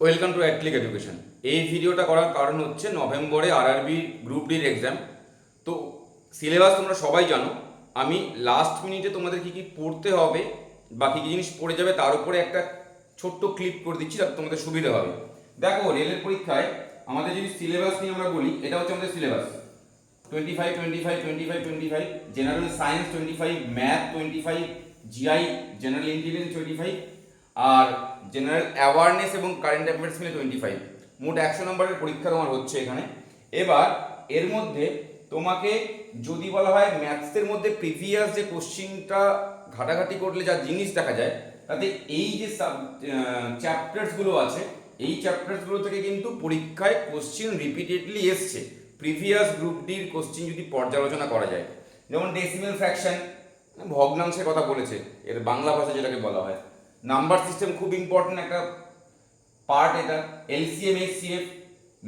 Welcome to অ্যাটলিক education এই ভিডিওটা করার কারণ হচ্ছে নভেম্বরে আরআরবি গ্রুপ ডির এক্সাম তো সিলেবাস তোমরা সবাই জানো। আমি লাস্ট মিনিটে তোমাদের কি কি পড়তে হবে বা কী কী জিনিস পড়ে যাবে তার উপরে একটা ছোট্ট ক্লিপ করে দিচ্ছি যাতে তোমাদের সুবিধা হবে। দেখো, রেলের পরীক্ষায় আমাদের যদি সিলেবাস নিয়ে আমরা বলি, এটা হচ্ছে আমাদের syllabus twenty five twenty five twenty five twenty five general science twenty five math twenty five G I general intelligence twenty five R general awareness এবং কারেন্ট অ্যাফেয়ার্স মিলে টোয়েন্টি ফাইভ মোট একশো নম্বরের পরীক্ষা তোমার হচ্ছে এখানে। এবার এর মধ্যে তোমাকে যদি বলা হয় ম্যাথসের মধ্যে প্রিভিয়াস যে কোশ্চিনটা ঘাটাঘাটি করলে যা জিনিস দেখা যায়, তাতে এই যে সাব চ্যাপ্টার্সগুলো আছে, এই চ্যাপ্টার্সগুলো থেকে কিন্তু পরীক্ষায় কোশ্চিন রিপিটেডলি এসছে। প্রিভিয়াস গ্রুপ ডির কোশ্চিন যদি পর্যালোচনা করা যায়। যেমন ডেসিমেল ফ্র্যাকশন ভগ্নাংশের কথা বলেছে, এর বাংলা ভাষা যেটাকে বলা হয়। নাম্বার সিস্টেম খুব ইম্পর্টেন্ট একটা পার্ট এটা L C M H C F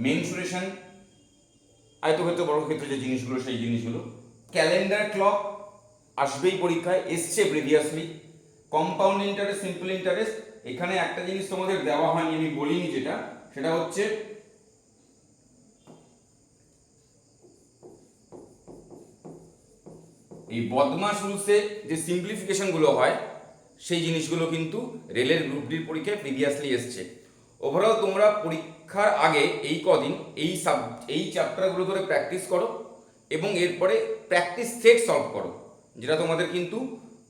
mensuration বড় ক্ষেত্রে যে জিনিসগুলো, সেই জিনিসগুলো। ক্যালেন্ডার ক্লক আসবেই পরীক্ষায়, এসছে previously compound interest simple interest এখানে একটা জিনিস তোমাদের দেওয়া হয়নি, আমি বলিনি যেটা, সেটা হচ্ছে এই বদমাস রুলসে যে সিম্পলিফিকেশনগুলো হয় সেই জিনিসগুলো কিন্তু রেলের গ্রুপ ডির পরীক্ষায় প্রিভিয়াসলি এসছে। ওভারঅল তোমরা পরীক্ষার আগে এই কদিন এই সাব এই চ্যাপ্টারগুলো ধরে প্র্যাকটিস করো এবং এরপরে প্র্যাকটিস সেট সলভ করো, যেটা তোমাদের কিন্তু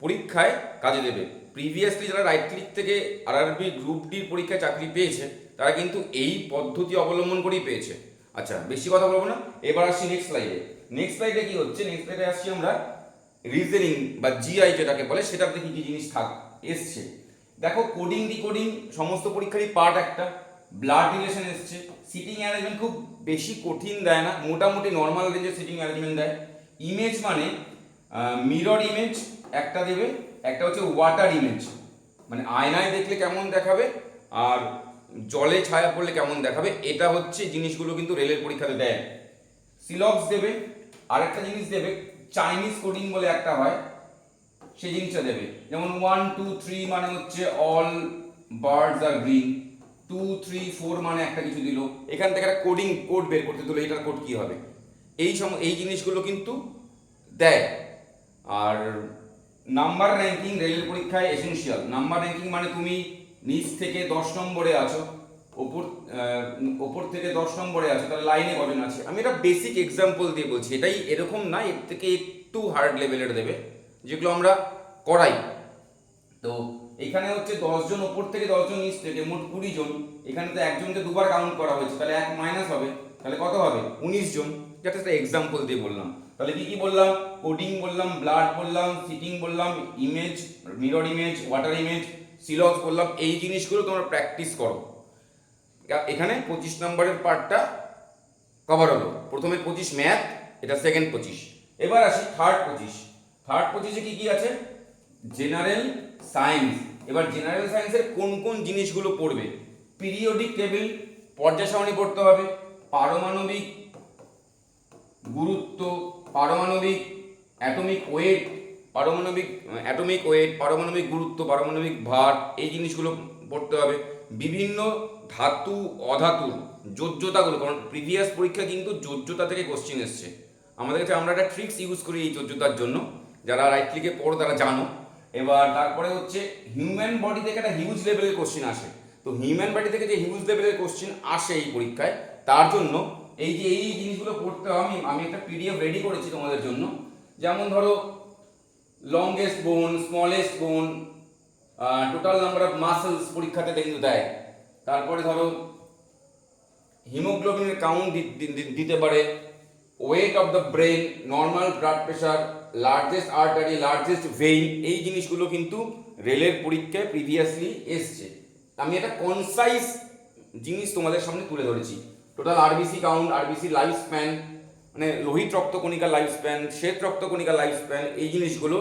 পরীক্ষায় কাজে দেবে। প্রিভিয়াসলি যারা রাইট ক্লিক থেকে আরআরবি গ্রুপ ডির পরীক্ষায় চাকরি পেয়েছে, তারা কিন্তু এই পদ্ধতি অবলম্বন করেই পেয়েছে। আচ্ছা বেশি কথা বলব না, এবার আসছি নেক্সট স্লাইডে নেক্সট স্লাইডে কি হচ্ছে? নেক্সট স্লাইডে আসছি আমরা রিজনিং বা জিআই যেটাকে বলে সেটাতে কি কি জিনিস থাক, এসছে। দেখো কোডিং ডিকোডিং সমস্ত পরীক্ষারই পার্ট একটা। ব্লাড রিলেশন এসছে। সিটিং অ্যারেঞ্জমেন্ট খুব বেশি কঠিন দেয় না, মোটামুটি নর্মাল রেঞ্জের সিটিং অ্যারেঞ্জমেন্ট দেয়। ইমেজ মানে মিরর ইমেজ একটা দেবে, একটা হচ্ছে ওয়াটার ইমেজ মানে আয়নায় দেখলে কেমন দেখাবে, আর জলে ছায়া পড়লে কেমন দেখাবে, এটা হচ্ছে জিনিসগুলো কিন্তু রেলের পরীক্ষাতে দেয়। সিলক্স দেবে, আরেকটা জিনিস দেবে চাইনিজ কোডিং বলে একটা হয় সেই জিনিসটা দেবে। যেমন ওয়ান টু থ্রি মানে হচ্ছে অল বার্ডস আর গ্রিন টু থ্রি ফোর মানে একটা কিছু দিল। এখান থেকে একটা কোডিং কোড বের করতে দিল এটার কোড কি হবে? এই সম, এই জিনিসগুলো কিন্তু দেয়। আর নাম্বার র্যাঙ্কিং রেলের পরীক্ষায় এসেনশিয়াল নাম্বার র্যাঙ্কিং মানে তুমি নিচ থেকে দশ নম্বরে আছো। ওপর ওপর থেকে দশ নম্বরে আছে, তাহলে লাইনে কজন আছে? আমি এটা বেসিক এক্সাম্পল দিয়ে বলছি, এটাই এরকম না, এর থেকে একটু হার্ড লেভেলের দেবে, যেগুলো আমরা করাই। তো এখানে হচ্ছে দশজন ওপর থেকে দশজন নিচ থেকে মোট কুড়ি জন, এখানে তো একজনকে দুবার কাউন্ট করা হয়েছে, তাহলে এক মাইনাস হবে, তাহলে কত হবে? উনিশ জন। যেটা একটা এক্সাম্পল দিয়ে বললাম। তাহলে কি কি বললাম? কোডিং বললাম ব্লাড বললাম সিটিং বললাম image mirror image water image সিলক্স বললাম, এই জিনিসগুলো তোমরা প্র্যাকটিস করো। এখানে পঁচিশ নম্বরের পার্টটা কভার হলো। প্রথমে পঁচিশ ম্যাথ এটা সেকেন্ড পঁচিশ। এবার আসি থার্ড পঁচিশ। থার্ড পঁচিশে কি কি আছে? জেনারেল সায়েন্স এবার জেনারেল সায়েন্সের কোন কোন জিনিসগুলো পড়বে? পিরিয়ডিক টেবিল পর্যায় পড়তে হবে। পারমাণবিক গুরুত্ব, পারমাণবিক অ্যাটমিক ওয়েট পারমাণবিক অ্যাটমিক ওয়েট পারমাণবিক গুরুত্ব, পারমাণবিক ভার, এই জিনিসগুলো পড়তে হবে। বিভিন্ন ধাতু অধাতুর যোজ্যতাগুলো কারণ প্রিভিয়াস পরীক্ষা কিন্তু যোজ্যতা থেকে কোশ্চিন এসছে। আমাদের কাছে আমরা একটা ট্রিক্স ইউজ করি এই যোজ্যতার জন্য। যারা রাইট ক্লিকে পড়ো তারা জানো। এবার তারপরে হচ্ছে হিউম্যান বডি থেকে একটা হিউজ লেভেলের কোশ্চিন আসে। তো হিউম্যান বডি থেকে যে হিউজ লেভেলের কোশ্চিন আসে এই পরীক্ষায়, তার জন্য এই যে এই জিনিসগুলো পড়তে আমি আমি একটা পিডিএফ রেডি করেছি তোমাদের জন্য। যেমন ধরো লংগেস্ট বোন স্মলেস্ট বোন টোটাল নাম্বার অফ মাসেলস পরীক্ষাতে কিন্তু দেয়। তারপরে ধরো, হিমোগ্লোবিনের কাউন্ট দিতে পারে weight of the brain normal blood pressure largest artery largest vein এই জিনিসগুলো কিন্তু রেলের পরীক্ষায় প্রিভিয়াসলি এসছে। আমি একটা কনসাইজ জিনিস তোমাদের সামনে তুলে ধরেছি। Total R B C count R B C life span মানে লোহিত রক্তকণিকা লাইফ স্প্যান শ্বেত রক্তকণিকা লাইফ স্প্যান এই জিনিসগুলো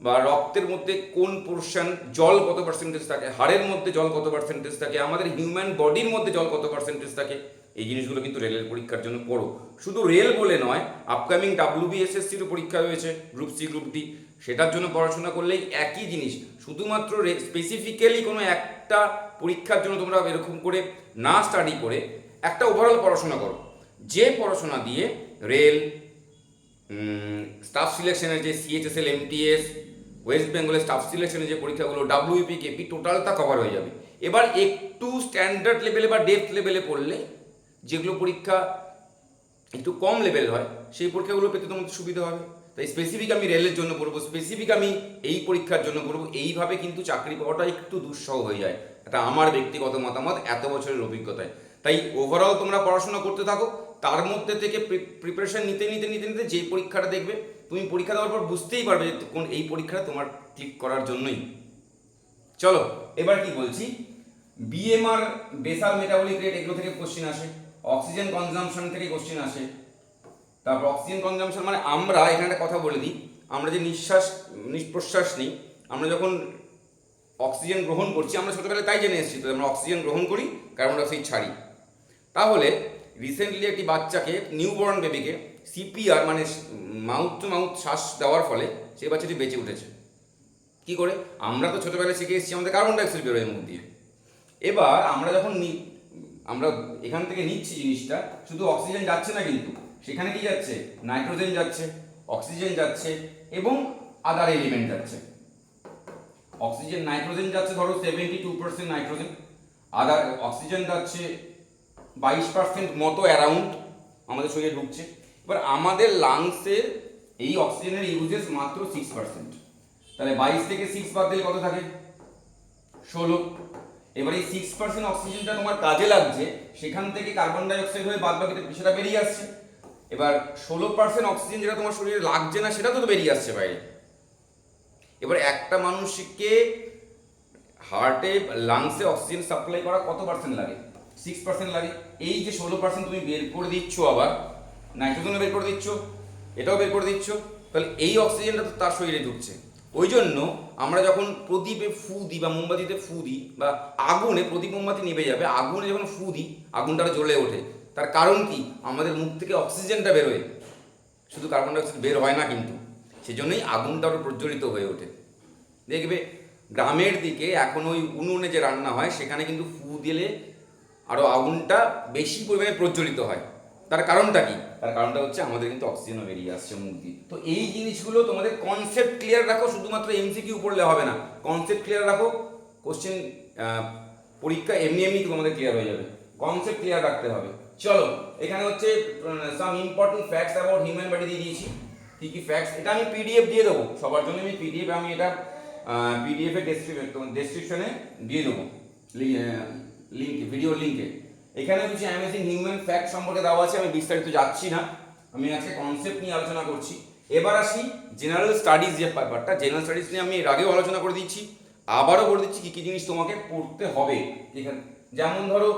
বা রক্তের মধ্যে কোন পোর্শন জল কত পার্সেন্টেজ থাকে, হাড়ের মধ্যে জল কত পার্সেন্টেজ থাকে, আমাদের হিউম্যান বডির মধ্যে জল কত পার্সেন্টেজ থাকে, এই জিনিসগুলো কিন্তু রেলের পরীক্ষার জন্য পড়ো শুধু রেল বলে নয় আপকামিং ডাব্লিউবিএসএসসিরও পরীক্ষা রয়েছে গ্রুপ সি গ্রুপ ডি সেটার জন্য পড়াশোনা করলেই একই জিনিস। শুধুমাত্র স্পেসিফিক্যালি কোনো একটা পরীক্ষার জন্য তোমরা এরকম করে না স্টাডি করে একটা ওভারঅল পড়াশোনা করো। যে পড়াশোনা দিয়ে রেল স্টাফ সিলেকশনের যে C H S L M T S West বেঙ্গলের স্টাফ সিলেকশনের যে পরীক্ষাগুলো ডাব্লিউপি কেপি টোটালটা কভার হয়ে যাবে। এবার একটু স্ট্যান্ডার্ড লেভেলে বা ডেপথ লেভেলে পড়লে যেগুলো পরীক্ষা একটু কম লেভেল হয়, সেই পরীক্ষাগুলো পেতে তোমাদের সুবিধা হবে। তাই স্পেসিফিক আমি রেলের জন্য পড়ব স্পেসিফিক আমি এই পরীক্ষার জন্য পড়ব। এইভাবে কিন্তু চাকরি পাওয়াটা একটু দুঃসহ হয়ে যায়। এটা আমার ব্যক্তিগত মতামত, এত বছরের অভিজ্ঞতায়। তাই ওভারঅল তোমরা পড়াশোনা করতে থাকো, তার মধ্যে থেকে প্রিপারেশন নিতে নিতে নিতে নিতে যেই পরীক্ষাটা দেখবে তুমি পরীক্ষা দেওয়ার পর বুঝতেই পারবে যে কোন এই পরীক্ষাটা তোমার ক্লিক করার জন্যই। চলো, এবার কি বলছি? বিএমআর বেসাল মেটাবলিক রেট এগুলো থেকে কোশ্চেন আসে অক্সিজেন কনজাম্পশন থেকে কোশ্চেন আসে। তারপর অক্সিজেন কনজাম্পশন মানে আমরা, এখানে একটা কথা বলে দিই, আমরা যে নিঃশ্বাস, নিঃপ্রশ্বাস নিই, আমরা যখন অক্সিজেন গ্রহণ করছি, আমরা ছোটোবেলায় তাই জেনে এসেছি, তো আমরা অক্সিজেন গ্রহণ করি কার্বন ডাইঅক্সাইড ছাড়ি। তাহলে রিসেন্টলি একটি বাচ্চাকে নিউবর্ন বেবিকে সিপিআর মানে মাউথ টু মাউথ শ্বাস দেওয়ার ফলে সেই বাচ্চাটি বেঁচে উঠেছে। কি করে? আমরা তো ছোটোবেলায় শিখে এসেছি আমাদের কার্বন ডাইঅক্সাইড বেরোয় মুখ দিয়ে। এবার আমরা যখন আমরা এখান থেকে নিচ্ছি জিনিসটা, শুধু অক্সিজেন যাচ্ছে না কিন্তু, সেখানে কি যাচ্ছে? নাইট্রোজেন যাচ্ছে অক্সিজেন যাচ্ছে এবং আদার এলিমেন্ট যাচ্ছে। অক্সিজেন নাইট্রোজেন যাচ্ছে ধরো seventy two percent nitrogen other oxygen যাচ্ছে বাইশ পার্সেন্ট মতো অ্যারাউন্ড আমাদের শরীরে ঢুকছে। এবার আমাদের লাংসের এই অক্সিজেনের ইউজেস মাত্র সিক্স পার্সেন্ট তাহলে বাইশ থেকে সিক্স বাদ দিলে কত থাকে? ষোলো। এবার এই সিক্স পার্সেন্ট অক্সিজেনটা তোমার কাজে লাগছে, সেখান থেকে কার্বন ডাইঅক্সাইড হয়ে বাদ বাকিটা সেটা বেরিয়ে আসছে। এবার ষোলো পার্সেন্ট অক্সিজেন যেটা তোমার শরীরে লাগছে না, সেটা তো বেরিয়ে আসছে বাইরে। এবার একটা মানুষকে হার্টে লাংসে অক্সিজেন সাপ্লাই করা কত পার্সেন্ট লাগে? সিক্স পার্সেন্ট লাগে। এই যে ষোলো পার্সেন্ট তুমি বের করে দিচ্ছ আবার নাইট্রোজেনও বের করে দিচ্ছ, এটাও বের করে দিচ্ছ, তাহলে এই অক্সিজেনটা তো তার শরীরে ঢুকছে। ওই জন্য আমরা যখন প্রদীপে ফু দিই বা মোমবাতিতে ফু দিই বা আগুনে প্রদীপ মোমবাতি নিভে যাবে, আগুনে যখন ফু দিই, আগুনটা জ্বলে ওঠে। তার কারণ কি? আমাদের মুখ থেকে অক্সিজেনটা বেরোয় শুধু কার্বন ডাইঅক্সাইড বের হয় না কিন্তু, সেজন্যই আগুনটা আরও প্রজ্বলিত হয়ে ওঠে। দেখবে, গ্রামের দিকে এখন ওই উনুনে যে রান্না হয়, সেখানে কিন্তু ফু দিলে আরও আগুনটা বেশি পরিমাণে প্রজ্বলিত হয়। তার কারণটা কি? তার কারণটা হচ্ছে আমাদের কিন্তু অক্সিজেনও বেরিয়ে আসছে মুখ দিয়ে তো এই জিনিসগুলো তোমাদের কনসেপ্ট ক্লিয়ার রাখো, শুধুমাত্র এমসিকিউ পড়লে হবে না। কনসেপ্ট ক্লিয়ার রাখো কোশ্চেন পরীক্ষা এমনি এমনি তোমাদের ক্লিয়ার হয়ে যাবে। কনসেপ্ট ক্লিয়ার রাখতে হবে। চলো, এখানে হচ্ছে some important facts about human body দিয়ে দিয়েছি। কী কী ফ্যাক্টস এটা আমি পিডিএফ দিয়ে দেবো। সবার জন্য আমি পিডিএফ আমি এটা পিডিএফ এর ডেসক্রিপশনে দিয়ে দেবো। লিঙ্কে ভিডিও লিঙ্কে এখানে কিছু অ্যামেজিং হিউম্যান ফ্যাক্ট সম্পর্কে দেওয়া আছে, আমি বিস্তারিত যাচ্ছি না। আমি আজকে কনসেপ্ট নিয়ে আলোচনা করছি। এবার আসি জেনারেল স্টাডিজ যে ব্যাপারটা জেনারেল স্টাডিজ নিয়ে আমি এর আগেও আলোচনা করে দিচ্ছি। আবারও করে দিচ্ছি কী কী জিনিস তোমাকে পড়তে হবে। এখানে যেমন ধরো,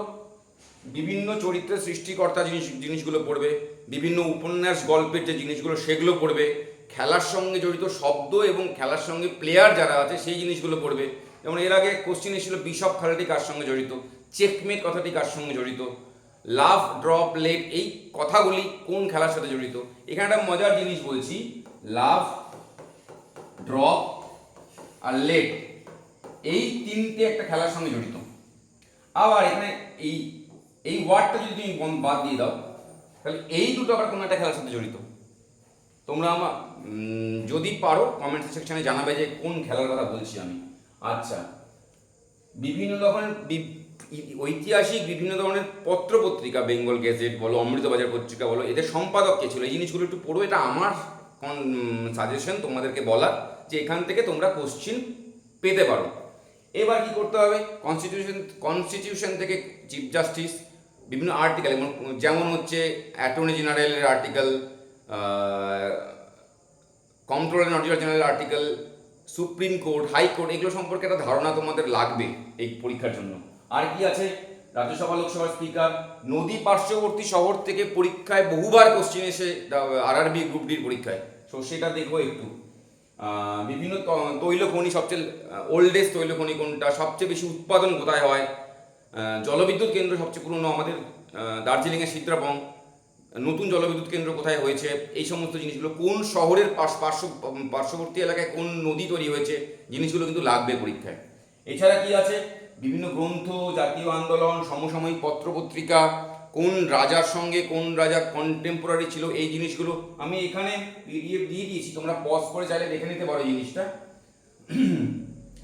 বিভিন্ন চরিত্রের সৃষ্টিকর্তা জিনিস, জিনিসগুলো পড়বে, বিভিন্ন উপন্যাস গল্পের যে জিনিসগুলো সেগুলো পড়বে, খেলার সঙ্গে জড়িত শব্দ এবং খেলার সঙ্গে প্লেয়ার যারা আছে, সেই জিনিসগুলো পড়বে। যেমন এর আগে কোশ্চেন এসেছিল, বিশপ খেলাটি কার সঙ্গে জড়িত? চেকমেট কথাটি কার সঙ্গে জড়িত? লাভ ড্রপ লেট এই কথাগুলি কোন খেলার সাথে জড়িত? এখানে একটা মজার জিনিস বলছি। লাভ ড্রপ আর লেট এই তিনটে একটা খেলার সঙ্গে জড়িত। আবার এখানে এই এই ওয়ার্ডটা যদি তুমি বাদ দিয়ে দাও, তাহলে এই দুটো আবার কোনো একটা খেলার সাথে জড়িত? তোমরা আমার যদি পারো কমেন্ট সেকশনে জানাবে যে কোন খেলার কথা বলছি আমি। আচ্ছা বিভিন্ন ই- ঐতিহাসিক বিভিন্ন ধরনের পত্র পত্রিকা বেঙ্গল গেজেট বলো, অমৃতবাজার পত্রিকা বলো, এদের সম্পাদক কে ছিল? এই জিনিসগুলো একটু পড়ো, এটা আমার সাজেশন তোমাদেরকে বলার, যে এখান থেকে তোমরা কোশ্চিন পেতে পারো। এবার কি করতে হবে? কনস্টিটিউশন কনস্টিটিউশন থেকে চিফ জাস্টিস বিভিন্ন আর্টিকেল যেমন হচ্ছে অ্যাটর্নি জেনারেলের article control and auditor general article supreme court high court এগুলো সম্পর্কে একটা ধারণা তোমাদের লাগবে এই পরীক্ষার জন্য। আর কি আছে? রাজ্যসভা লোকসভার স্পিকার, নদী পার্শ্ববর্তী শহর থেকে পরীক্ষায় বহুবার কোশ্চেন এসে আরআরবি গ্রুপ ডির পরীক্ষায়। সো সেটা দেখব একটু। বিভিন্ন তৈল খনি সবচেয়ে ওল্ডেস্ট তৈল খনি কোনটা, সবচেয়ে বেশি উৎপাদন কোথায় হয়? জলবিদ্যুৎ কেন্দ্র সবচেয়ে পুরনো আমাদের দার্জিলিংয়ের সিদ্রাপং নতুন জলবিদ্যুৎ কেন্দ্র কোথায় হয়েছে? এই সমস্ত জিনিসগুলো, কোন শহরের পার্শ্ব, পার্শ্ববর্তী এলাকায় কোন নদী তৈরি হয়েছে? জিনিসগুলো কিন্তু লাগবে পরীক্ষায়। এছাড়া কি আছে? বিভিন্ন গ্রন্থ, জাতীয় আন্দোলন, সমসাময়িক পত্রপত্রিকা, কোন রাজার সঙ্গে কোন রাজা কন্টেম্পোরারি ছিল, এই জিনিসগুলো আমি এখানে পিডিএফ দিয়ে দিয়েছি। তোমরা পজ করে চাইলে দেখে নিতে পারো জিনিসটা।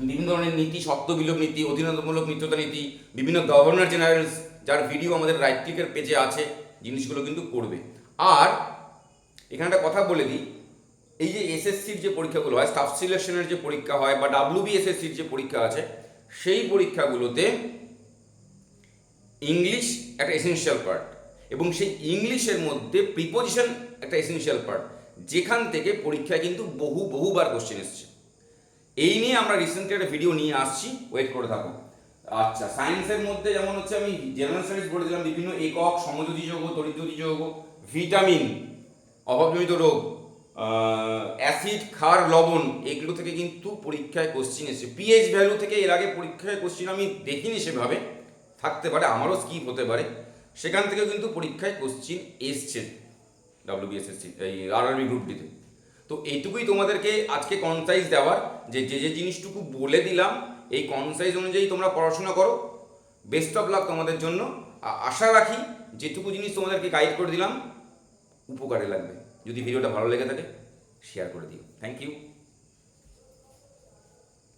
বিভিন্ন ধরনের নীতি শব্দ বিলোপ নীতি, অধীনতামূলক মিত্রতা নীতি, বিভিন্ন গভর্নর জেনারেলস যার ভিডিও আমাদের রাইট ক্লিকের পেজে আছে, জিনিসগুলো কিন্তু করবে। আর এখানে একটা কথা বলে দিই, এই যে এসএসসির যে পরীক্ষাগুলো হয় স্টাফ সিলেকশনের যে পরীক্ষা হয়, বা ডাব্লিউবিএসএসসির যে পরীক্ষা আছে সেই পরীক্ষাগুলোতে ইংলিশ একটা এসেন্সিয়াল পার্ট এবং সেই ইংলিশের মধ্যে প্রিপোজিশন একটা এসেন্সিয়াল পার্ট যেখান থেকে পরীক্ষায় কিন্তু বহু, বহুবার কোশ্চেন এসছে। এই নিয়ে আমরা রিসেন্টলি একটা ভিডিও নিয়ে আসছি ওয়েট করে থাকো। আচ্ছা সায়েন্সের মধ্যে যেমন হচ্ছে আমি জেনারেল স্টাডিজ বলে দিলাম, বিভিন্ন একক, সমযোজী যৌগ তরিযোজী যৌগ ভিটামিন অভাবজনিত রোগ অ্যাসিড ক্ষার, লবণ, এগুলো থেকে কিন্তু পরীক্ষায় কোশ্চিন এসেছে। পিএইচ ভ্যালু থেকে এর আগে পরীক্ষায় কোশ্চিন আমি দেখিনি সেভাবে। থাকতে পারে, আমারও স্কিপ হতে পারে। সেখান থেকে কিন্তু পরীক্ষায় কোশ্চিন এসছে ডাব্লিউবিএসএসসি এই আরআরবি গ্রুপ ডিতে তো। এইটুকুই তোমাদেরকে আজকে কনসাইজ দেওয়ার। যে যে যে জিনিসটুকু বলে দিলাম, এই কনসাইজ অনুযায়ী তোমরা পড়াশোনা করো। বেস্ট অফ লাক তোমাদের জন্য। আশা রাখি যেটুকু জিনিস তোমাদেরকে গাইড করে দিলাম, উপকারে লাগবে। যদি ভিডিওটা ভালো লেগে থাকে শেয়ার করে দিও। Thank you